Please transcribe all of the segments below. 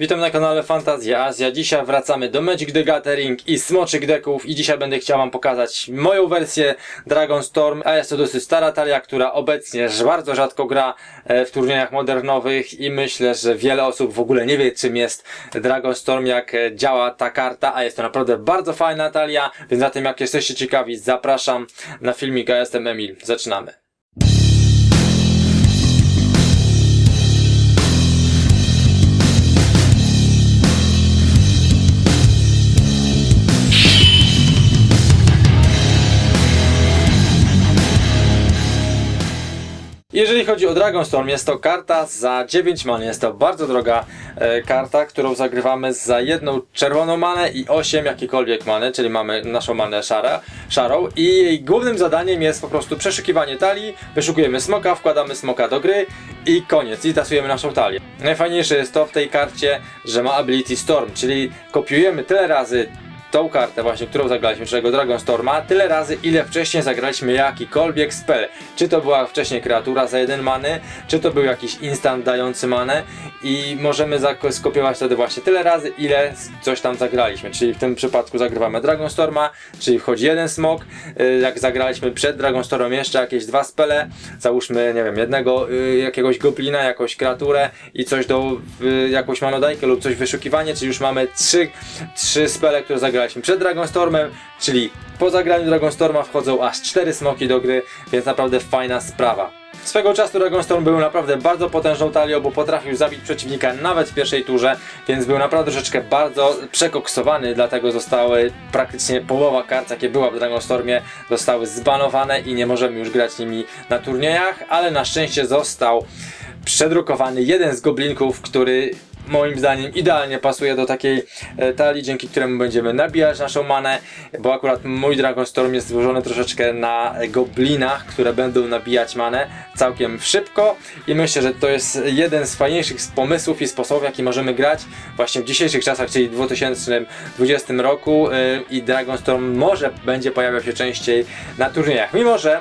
Witam na kanale Fantazja Azja. Dzisiaj wracamy do Magic the Gathering i Smoczych Decków i dzisiaj będę chciał wam pokazać moją wersję Dragon Storm, a jest to dosyć stara talia, która obecnie bardzo rzadko gra e, w turniejach modernowych i myślę, że wiele osób w ogóle nie wie czym jest Dragon Storm, jak e, działa ta karta, a jest to naprawdę bardzo fajna talia, więc na tym jak jesteście ciekawi zapraszam na filmik, a ja jestem Emil. Zaczynamy. Chodzi o Dragonstorm, jest to karta za 9 man. Jest to bardzo droga e, karta, którą zagrywamy za jedną czerwoną manę i 8 jakiekolwiek many, czyli mamy naszą manę szara, szarą. I jej głównym zadaniem jest po prostu przeszukiwanie talii, wyszukujemy smoka, wkładamy smoka do gry i koniec, i tasujemy naszą talię. Najfajniejsze jest to w tej karcie, że ma ability Storm, czyli kopiujemy tyle razy tą kartę właśnie, którą zagraliśmy, czyli Dragon Storma, tyle razy, ile wcześniej zagraliśmy jakikolwiek spell. Czy to była wcześniej kreatura za jeden many, czy to był jakiś instant dający manę i możemy skopiować wtedy właśnie tyle razy, ile coś tam zagraliśmy. Czyli w tym przypadku zagrywamy Dragon Storma, czyli wchodzi jeden smok, y, jak zagraliśmy przed Dragon Stormem jeszcze jakieś dwa spele, załóżmy, nie wiem, jednego y, jakiegoś goblina, jakąś kreaturę i coś do jakąś manodajkę lub coś wyszukiwanie, czyli już mamy trzy, trzy spele, które zagraliśmy przed Dragonstormem, czyli po zagraniu Dragonstorma wchodzą aż cztery smoki do gry, więc naprawdę fajna sprawa. Swego czasu Dragonstorm był naprawdę bardzo potężną talią, bo potrafił zabić przeciwnika nawet w pierwszej turze, więc był naprawdę troszeczkę bardzo przekoksowany, dlatego zostały praktycznie połowa kart, jakie była w Dragonstormie, zostały zbanowane i nie możemy już grać nimi na turniejach, ale na szczęście został przedrukowany jeden z goblinków, który moim zdaniem idealnie pasuje do takiej e, talii, dzięki któremu będziemy nabijać naszą manę, bo akurat mój Dragonstorm jest złożony troszeczkę na goblinach, które będą nabijać manę całkiem szybko. I myślę, że to jest jeden z fajniejszych pomysłów i sposobów, jaki możemy grać właśnie w dzisiejszych czasach, czyli w 2020 roku e, i Dragonstorm może będzie pojawiał się częściej na turniejach, mimo że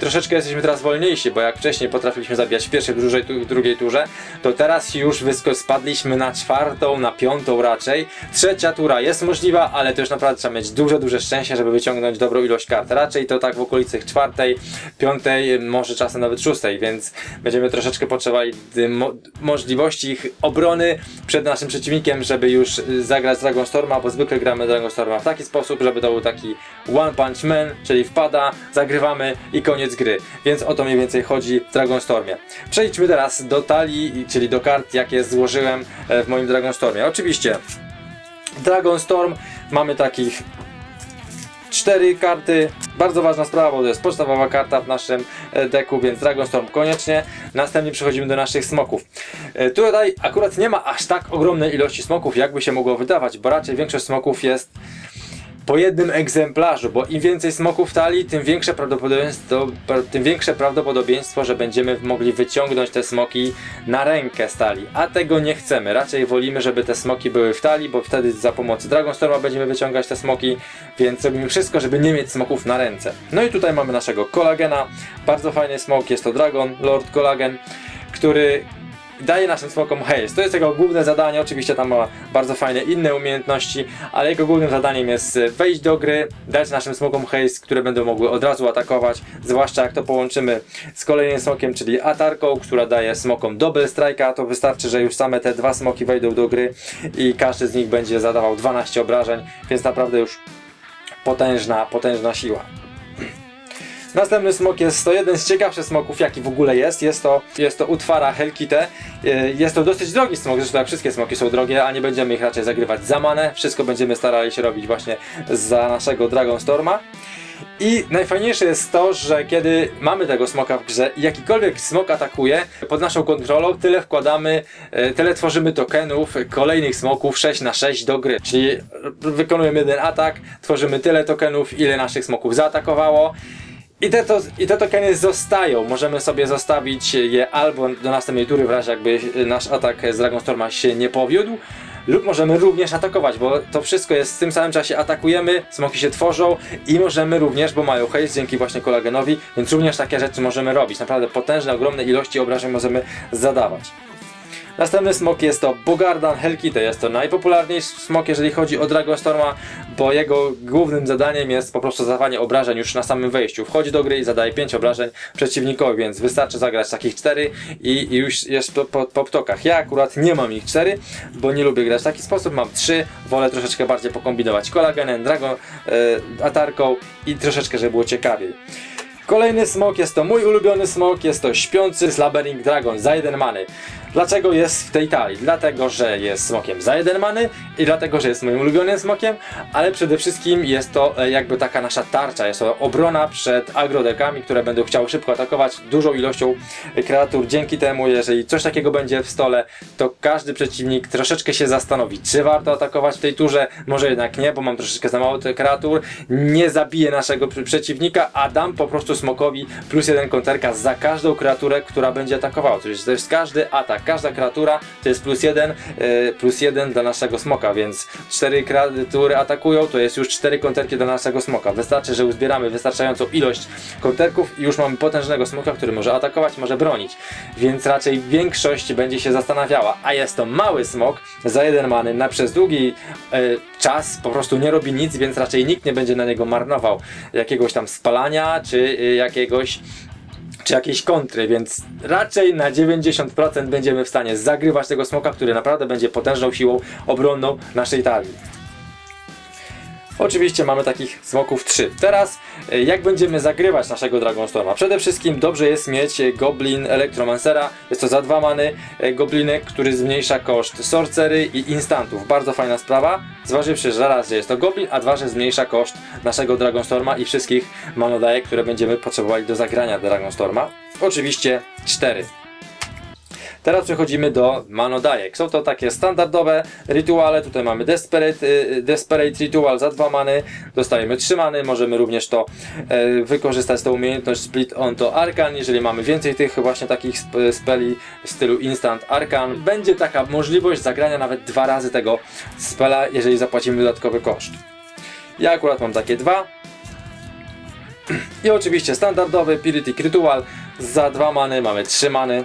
troszeczkę jesteśmy teraz wolniejsi, bo jak wcześniej potrafiliśmy zabijać w pierwszej, w drugiej, turze, to teraz już wysko spadliśmy na czwartą, na piątą raczej. Trzecia tura jest możliwa, ale to już naprawdę trzeba mieć duże, duże szczęście, żeby wyciągnąć dobrą ilość kart. Raczej to tak w okolicy czwartej, piątej, może czasem nawet szóstej, więc będziemy troszeczkę potrzebowali y, mo możliwości ich obrony przed naszym przeciwnikiem, żeby już y, zagrać Dragon Storma, bo zwykle gramy Dragon Storma w taki sposób, żeby to był taki One Punch Man, czyli wpada, zagrywamy i koniec gry. Więc o to mniej więcej chodzi w Dragon Stormie. Przejdźmy teraz do talii, czyli do kart, jakie złożyłem e, w moim Dragon Stormie. Oczywiście Dragon Storm mamy takich cztery karty. Bardzo ważna sprawa, bo to jest podstawowa karta w naszym e, deku, więc Dragonstorm koniecznie. Następnie przechodzimy do naszych smoków. E, Tutaj akurat nie ma aż tak ogromnej ilości smoków, jakby się mogło wydawać, bo raczej większość smoków jest po jednym egzemplarzu, bo im więcej smoków talii, tym większe prawdopodobieństwo, tym większe prawdopodobieństwo, że będziemy mogli wyciągnąć te smoki na rękę z talii, a tego nie chcemy. Raczej wolimy, żeby te smoki były w talii, bo wtedy za pomocą Dragonstorma będziemy wyciągać te smoki, więc robimy wszystko, żeby nie mieć smoków na ręce. No i tutaj mamy naszego kolagena, bardzo fajny smok, jest to Dragon Lord Kolagen, który daje naszym smokom hejs. To jest jego główne zadanie, oczywiście tam ma bardzo fajne inne umiejętności, ale jego głównym zadaniem jest e, wejść do gry, dać naszym smokom hejs, które będą mogły od razu atakować, zwłaszcza jak to połączymy z kolejnym smokiem, czyli atarką, która daje smokom double strike'a, to wystarczy, że już same te dwa smoki wejdą do gry i każdy z nich będzie zadawał 12 obrażeń, więc naprawdę już potężna, potężna siła. Następny smok jest to jeden z ciekawszych smoków, jaki w ogóle jest. Jest to, jest to Utwara Helkite. Yy, Jest to dosyć drogi smok, zresztą jak wszystkie smoki są drogie, a nie będziemy ich raczej zagrywać za manę. Wszystko będziemy starali się robić właśnie za naszego Dragon Storma. I najfajniejsze jest to, że kiedy mamy tego smoka w grze i jakikolwiek smok atakuje pod naszą kontrolą, tyle wkładamy, e, tyle tworzymy tokenów kolejnych smoków 6 na 6 do gry. Czyli wykonujemy jeden atak, tworzymy tyle tokenów, ile naszych smoków zaatakowało. I te, to, I te tokeny zostają. Możemy sobie zostawić je albo do następnej tury, w razie jakby nasz atak z Dragonstorma się nie powiódł, lub możemy również atakować, bo to wszystko jest w tym samym czasie atakujemy, smoki się tworzą i możemy również, bo mają hejs dzięki właśnie kolagenowi, więc również takie rzeczy możemy robić. Naprawdę potężne, ogromne ilości obrażeń możemy zadawać. Następny smok jest to Bogardan Helkite. Jest to najpopularniejszy smok, jeżeli chodzi o Dragonstorma, bo jego głównym zadaniem jest po prostu zadawanie obrażeń już na samym wejściu. Wchodzi do gry i zadaje 5 obrażeń przeciwnikowi, więc wystarczy zagrać takich 4 i, już jest po, po, po ptokach. Ja akurat nie mam ich 4, bo nie lubię grać w taki sposób. Mam 3, wolę troszeczkę bardziej pokombinować kolagenem, dragon, e, atarką i troszeczkę, żeby było ciekawiej. Kolejny smok jest to mój ulubiony smok, jest to śpiący Slabering Dragon za 1 many. Dlaczego jest w tej talii? Dlatego, że jest smokiem za 1 many i dlatego, że jest moim ulubionym smokiem, ale przede wszystkim jest to e, jakby taka nasza tarcza, jest to obrona przed agrodekami, które będą chciały szybko atakować dużą ilością kreatur. Dzięki temu, jeżeli coś takiego będzie w stole, to każdy przeciwnik troszeczkę się zastanowi, czy warto atakować w tej turze, może jednak nie, bo mam troszeczkę za mało tych kreatur, nie zabiję naszego pr- przeciwnika, a dam po prostu smokowi plus jeden konterka za każdą kreaturę, która będzie atakowała. Jest, to jest każdy atak, każda kreatura to jest plus jeden, e, plus jeden dla naszego smoka, więc cztery kreatury atakują, to jest już cztery konterki dla naszego smoka. Wystarczy, że uzbieramy wystarczającą ilość konterków i już mamy potężnego smoka, który może atakować, może bronić. Więc raczej większość będzie się zastanawiała, a jest to mały smok za jeden many na przez długi e, czas po prostu nie robi nic, więc raczej nikt nie będzie na niego marnował jakiegoś tam spalania czy e, jakiegoś czy jakiejś kontry, więc raczej na 90% będziemy w stanie zagrywać tego smoka, który naprawdę będzie potężną siłą obronną naszej talii. Oczywiście mamy takich smoków 3. Teraz e, jak będziemy zagrywać naszego Dragonstorma? Przede wszystkim dobrze jest mieć e, Goblin Elektromancera. Jest to za dwa many e, goblinek, który zmniejsza koszt sorcery i instantów. Bardzo fajna sprawa. Zważywszy, że raz, że jest to Goblin, a dwa, że zmniejsza koszt naszego Dragonstorma i wszystkich manodajek, które będziemy potrzebowali do zagrania Dragonstorma. Oczywiście 4. Teraz przechodzimy do manodajek. Są to takie standardowe rytuale. Tutaj mamy Desperate, y, Desperate Ritual za dwa many. Dostajemy 3 many. Możemy również to e, wykorzystać tą umiejętność Split on to Arcan. Jeżeli mamy więcej tych właśnie takich sp- speli w stylu Instant Arcan, będzie taka możliwość zagrania nawet dwa razy tego spela, jeżeli zapłacimy dodatkowy koszt. Ja akurat mam takie dwa. I oczywiście standardowy Pyrrhic Ritual za dwa many mamy 3 many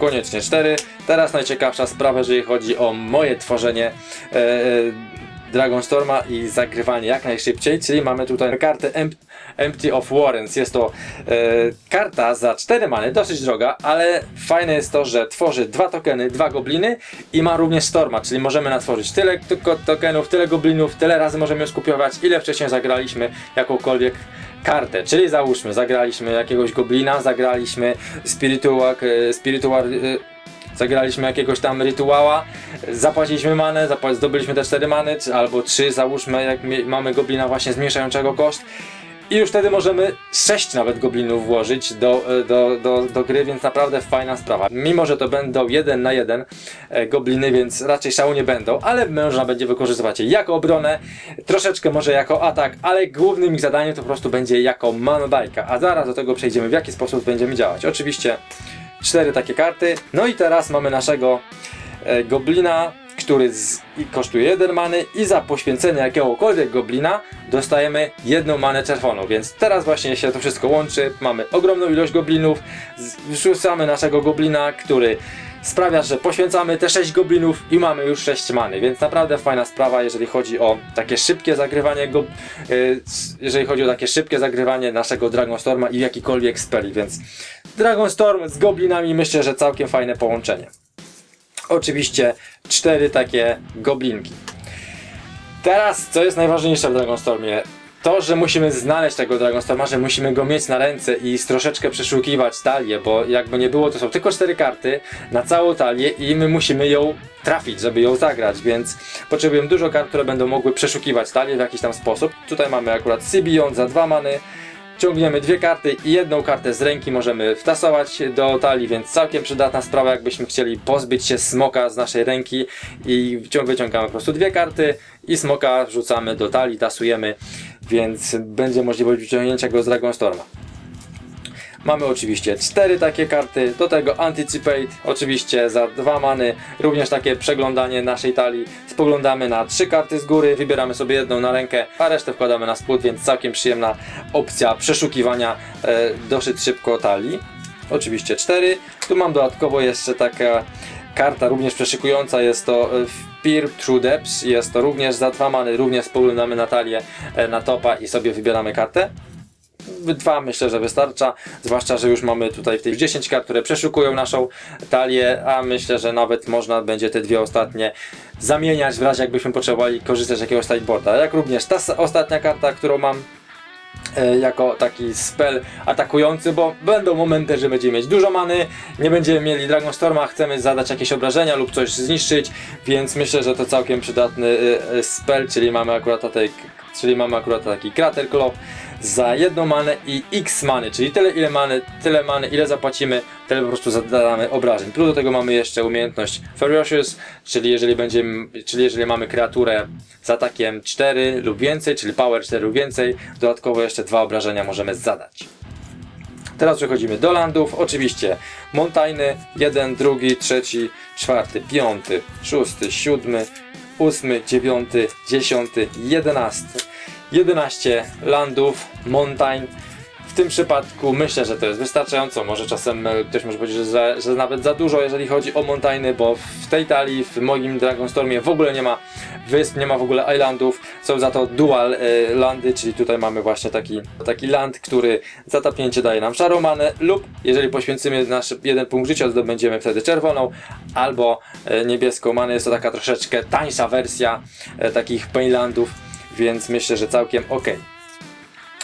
koniecznie 4. Teraz najciekawsza sprawa, jeżeli chodzi o moje tworzenie e, e, Dragonstorma i zagrywanie jak najszybciej, czyli mamy tutaj kartę Emp Empty of Warrens. Jest to e, karta za 4 many, dosyć droga, ale fajne jest to, że tworzy dwa tokeny, dwa gobliny i ma również Storma, czyli możemy natworzyć tyle tylko tokenów, tyle goblinów, tyle razy możemy skupiować, ile wcześniej zagraliśmy jakąkolwiek kartę, czyli załóżmy, zagraliśmy jakiegoś goblina, zagraliśmy spiritual, e, spiritual e, zagraliśmy jakiegoś tam rytuała, zapłaciliśmy manę, zdobyliśmy te 4 many, albo 3, załóżmy, jak mamy goblina właśnie zmniejszającego koszt. I już wtedy możemy 6 nawet goblinów włożyć do, e, do, do, do gry, więc naprawdę fajna sprawa. Mimo, że to będą 1 na 1 e, gobliny, więc raczej szału nie będą, ale można będzie wykorzystywać je jako obronę, troszeczkę może jako atak, ale głównym ich zadaniem to po prostu będzie jako manodajka. A zaraz do tego przejdziemy, w jaki sposób będziemy działać. Oczywiście cztery takie karty. No i teraz mamy naszego e, goblina, który z, kosztuje jeden many i za poświęcenie jakiegokolwiek goblina dostajemy jedną manę czerwoną, więc teraz właśnie się to wszystko łączy, mamy ogromną ilość goblinów, wrzucamy naszego goblina, który sprawia, że poświęcamy te 6 goblinów i mamy już 6 many, więc naprawdę fajna sprawa, jeżeli chodzi o takie szybkie zagrywanie go, s- jeżeli chodzi o takie szybkie zagrywanie naszego Dragonstorma i jakikolwiek speli, więc Dragonstorm z goblinami myślę, że całkiem fajne połączenie. Oczywiście cztery takie goblinki. Teraz, co jest najważniejsze w Dragonstormie? To, że musimy znaleźć tego Dragonstorma, że musimy go mieć na ręce i troszeczkę przeszukiwać talię, bo jakby nie było, to są tylko cztery karty na całą talię i my musimy ją trafić, żeby ją zagrać, więc potrzebujemy dużo kart, które będą mogły przeszukiwać talię w jakiś tam sposób. Tutaj mamy akurat Sybion za dwa many, ciągniemy dwie karty i jedną kartę z ręki możemy wtasować do talii, więc całkiem przydatna sprawa, jakbyśmy chcieli pozbyć się smoka z naszej ręki i wyciągamy po prostu dwie karty i smoka wrzucamy do talii, tasujemy, więc będzie możliwość wyciągnięcia go z Dragonstorma. Mamy oczywiście cztery takie karty, do tego Anticipate, oczywiście za dwa many, również takie przeglądanie naszej talii. Spoglądamy na trzy karty z góry, wybieramy sobie jedną na rękę, a resztę wkładamy na spód, więc całkiem przyjemna opcja przeszukiwania e, dosyć szybko talii. oczywiście 4. Tu mam dodatkowo jeszcze taka karta również przeszykująca, jest to e, Fear True Depths, jest to również za dwa many, również spoglądamy na talię, e, na topa i sobie wybieramy kartę. Dwa myślę, że wystarcza, zwłaszcza, że już mamy tutaj w tych 10 kart, które przeszukują naszą talię, a myślę, że nawet można będzie te dwie ostatnie zamieniać w razie jakbyśmy potrzebowali korzystać z jakiegoś sideboarda. Jak również ta ostatnia karta, którą mam e, jako taki spell atakujący, bo będą momenty, że będziemy mieć dużo many, nie będziemy mieli Dragon Storma, chcemy zadać jakieś obrażenia lub coś zniszczyć, więc myślę, że to całkiem przydatny e, e, spell, czyli mamy akurat tutaj, czyli mamy akurat taki Crater Claw za jedną manę i x many, czyli tyle ile many, tyle many, ile zapłacimy, tyle po prostu zadamy obrażeń. Plus do tego mamy jeszcze umiejętność Ferocious, czyli jeżeli będziemy, czyli jeżeli mamy kreaturę z atakiem 4 lub więcej, czyli power 4 lub więcej, dodatkowo jeszcze dwa obrażenia możemy zadać. Teraz przechodzimy do landów. Oczywiście Montaigne, jeden, drugi, trzeci, czwarty, piąty, szósty, siódmy, ósmy, dziewiąty, dziesiąty, jedenasty. 11 landów, Montaigne. W tym przypadku myślę, że to jest wystarczająco. Może czasem e, ktoś może powiedzieć, że, że nawet za dużo, jeżeli chodzi o Montaigne, bo w tej talii, w moim Dragonstormie w ogóle nie ma wysp, nie ma w ogóle islandów. Są za to dual e, landy, czyli tutaj mamy właśnie taki, taki land, który za tapnięcie daje nam szarą manę lub jeżeli poświęcimy nasz jeden punkt życia, zdobędziemy wtedy czerwoną albo e, niebieską manę. Jest to taka troszeczkę tańsza wersja takich painlandów, więc myślę, że całkiem ok.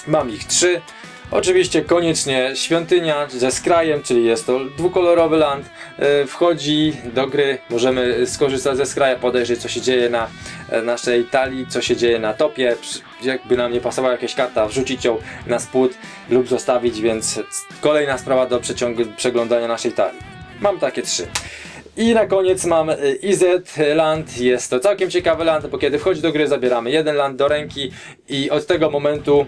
Mam ich trzy. Oczywiście koniecznie świątynia ze skrajem, czyli jest to dwukolorowy land. E, Wchodzi do gry, możemy skorzystać ze skraja, podejrzeć co się dzieje na e, naszej talii, co się dzieje na topie. Jakby nam nie pasowała jakaś karta, wrzucić ją na spód lub zostawić, więc kolejna sprawa do przeglądania naszej talii. Mam takie trzy. I na koniec mam y, IZ Land. Jest to całkiem ciekawy land, bo kiedy wchodzi do gry, zabieramy jeden land do ręki i od tego momentu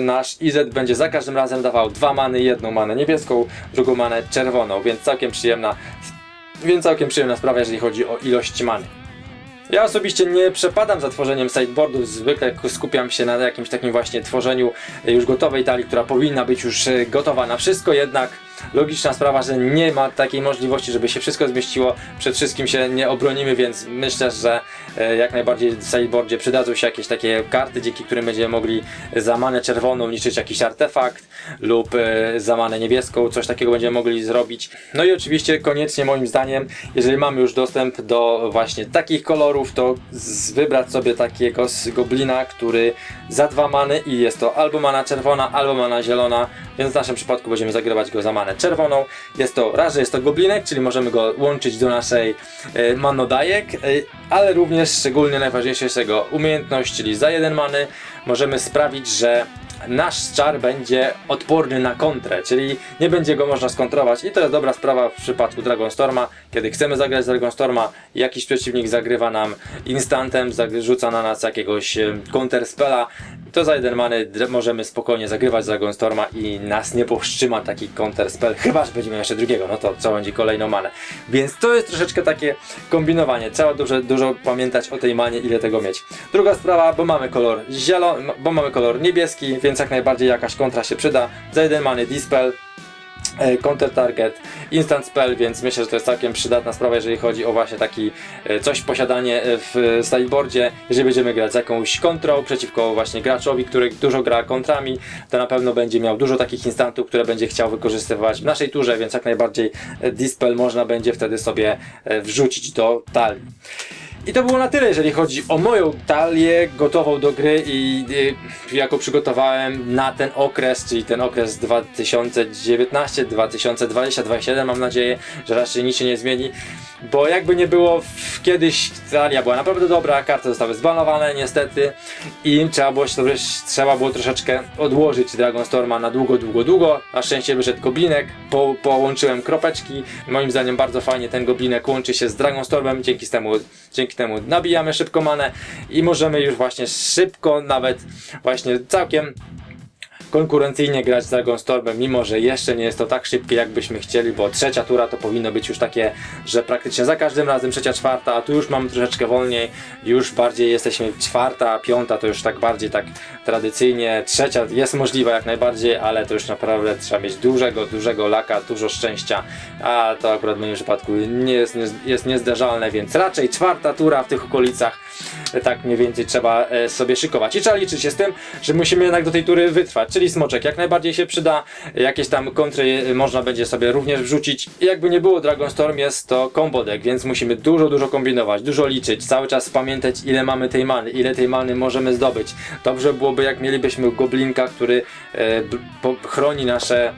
nasz IZ będzie za każdym razem dawał dwa many, jedną manę niebieską, drugą manę czerwoną, więc całkiem przyjemna, więc całkiem przyjemna sprawa, jeżeli chodzi o ilość many. Ja osobiście nie przepadam za tworzeniem sideboardów, zwykle skupiam się na jakimś takim właśnie tworzeniu już gotowej talii, która powinna być już e, gotowa na wszystko, jednak logiczna sprawa, że nie ma takiej możliwości, żeby się wszystko zmieściło, przed wszystkim się nie obronimy, więc myślę, że e, jak najbardziej w sideboardzie przydadzą się jakieś takie karty, dzięki którym będziemy mogli za manę czerwoną niszczyć jakiś artefakt lub e, za manę niebieską, coś takiego będziemy mogli zrobić. No i oczywiście koniecznie moim zdaniem, jeżeli mamy już dostęp do właśnie takich kolorów, to z, wybrać sobie takiego s- goblina, który za dwa many i jest to albo mana czerwona, albo mana zielona, więc w naszym przypadku będziemy zagrywać go za manę czerwoną. Jest to raz, że jest to goblinek, czyli możemy go łączyć do naszej e, manodajek, e, ale również szczególnie najważniejsze jest jego umiejętność, czyli za jeden many możemy sprawić, że nasz czar będzie odporny na kontrę, czyli nie będzie go można skontrować. I to jest dobra sprawa w przypadku Dragonstorma, kiedy chcemy zagrać z Dragonstorma jakiś przeciwnik zagrywa nam instantem, rzuca na nas jakiegoś e, counterspella, to za jeden many możemy spokojnie zagrywać z Dragonstorma i nas nie powstrzyma taki counterspell, chyba że będziemy jeszcze drugiego, no to co będzie kolejną manę. Więc to jest troszeczkę takie kombinowanie, trzeba dużo, dużo pamiętać o tej manie, ile tego mieć. Druga sprawa, bo mamy kolor zielony, bo mamy kolor niebieski, więc jak najbardziej jakaś kontra się przyda. Za jeden many dispel, counter target, instant spell, więc myślę, że to jest całkiem przydatna sprawa, jeżeli chodzi o właśnie taki e, coś posiadanie e, w sideboardzie. Jeżeli będziemy grać z jakąś kontrą przeciwko właśnie graczowi, który dużo gra kontrami, to na pewno będzie miał dużo takich instantów, które będzie chciał wykorzystywać w naszej turze, więc jak najbardziej e, dispel można będzie wtedy sobie e, wrzucić do talii. I to było na tyle, jeżeli chodzi o moją talię gotową do gry i y, jaką przygotowałem na ten okres, czyli ten okres 2019, 2020, 2027 mam nadzieję, że raczej nic się nie zmieni. Bo jakby nie było, kiedyś talia była naprawdę dobra, karty zostały zbanowane niestety i trzeba było, trzeba było troszeczkę odłożyć Dragonstorma na długo, długo, długo. Na szczęście wyszedł goblinek, po, połączyłem kropeczki. Moim zdaniem bardzo fajnie ten goblinek łączy się z Dragonstormem, dzięki temu, dzięki temu nabijamy szybko manę i możemy już właśnie szybko, nawet właśnie całkiem konkurencyjnie grać z Dragon Stormem, mimo że jeszcze nie jest to tak szybkie, jakbyśmy chcieli, bo trzecia tura to powinno być już takie, że praktycznie za każdym razem trzecia, czwarta, a tu już mamy troszeczkę wolniej, już bardziej jesteśmy czwarta, piąta, to już tak bardziej tak tradycyjnie, trzecia jest możliwa jak najbardziej, ale to już naprawdę trzeba mieć dużego, dużego laka, dużo szczęścia, a to akurat w moim przypadku nie jest, nie, jest niezdarzalne, więc raczej czwarta tura w tych okolicach, tak mniej więcej trzeba e, sobie szykować. I trzeba liczyć się z tym, że musimy jednak do tej tury wytrwać, czyli smoczek jak najbardziej się przyda, jakieś tam kontry e, można będzie sobie również wrzucić. I jakby nie było Dragon Storm jest to combo deck, więc musimy dużo, dużo kombinować, dużo liczyć, cały czas pamiętać ile mamy tej many, ile tej many możemy zdobyć. Dobrze byłoby jak mielibyśmy goblinka, który e, chroni nasze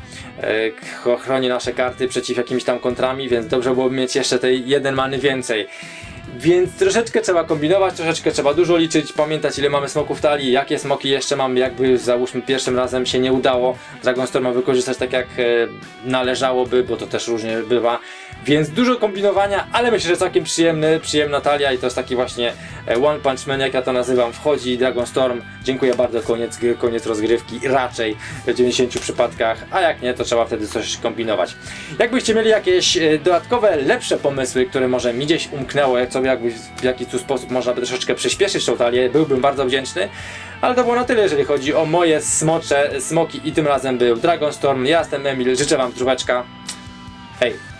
e, chroni nasze karty przeciw jakimiś tam kontrami, więc dobrze byłoby mieć jeszcze tej jeden many więcej. Więc troszeczkę trzeba kombinować, troszeczkę trzeba dużo liczyć, pamiętać ile mamy smoków w talii, jakie smoki jeszcze mamy, jakby załóżmy pierwszym razem się nie udało Dragonstorma wykorzystać tak jak e, należałoby, bo to też różnie bywa. Więc dużo kombinowania, ale myślę, że całkiem przyjemny, przyjemna talia i to jest taki właśnie One Punch Man, jak ja to nazywam, wchodzi Dragonstorm, dziękuję bardzo, koniec koniec rozgrywki, raczej w 90 przypadkach, a jak nie, to trzeba wtedy coś kombinować. Jakbyście mieli jakieś e, dodatkowe, lepsze pomysły, które może mi gdzieś umknęło, jak sobie jakby w jaki tu sposób można by troszeczkę przyspieszyć tą talię, byłbym bardzo wdzięczny. Ale to było na tyle, jeżeli chodzi o moje smocze, smoki i tym razem był Dragonstorm. Ja jestem Emil, życzę wam zdróweczka. Hej!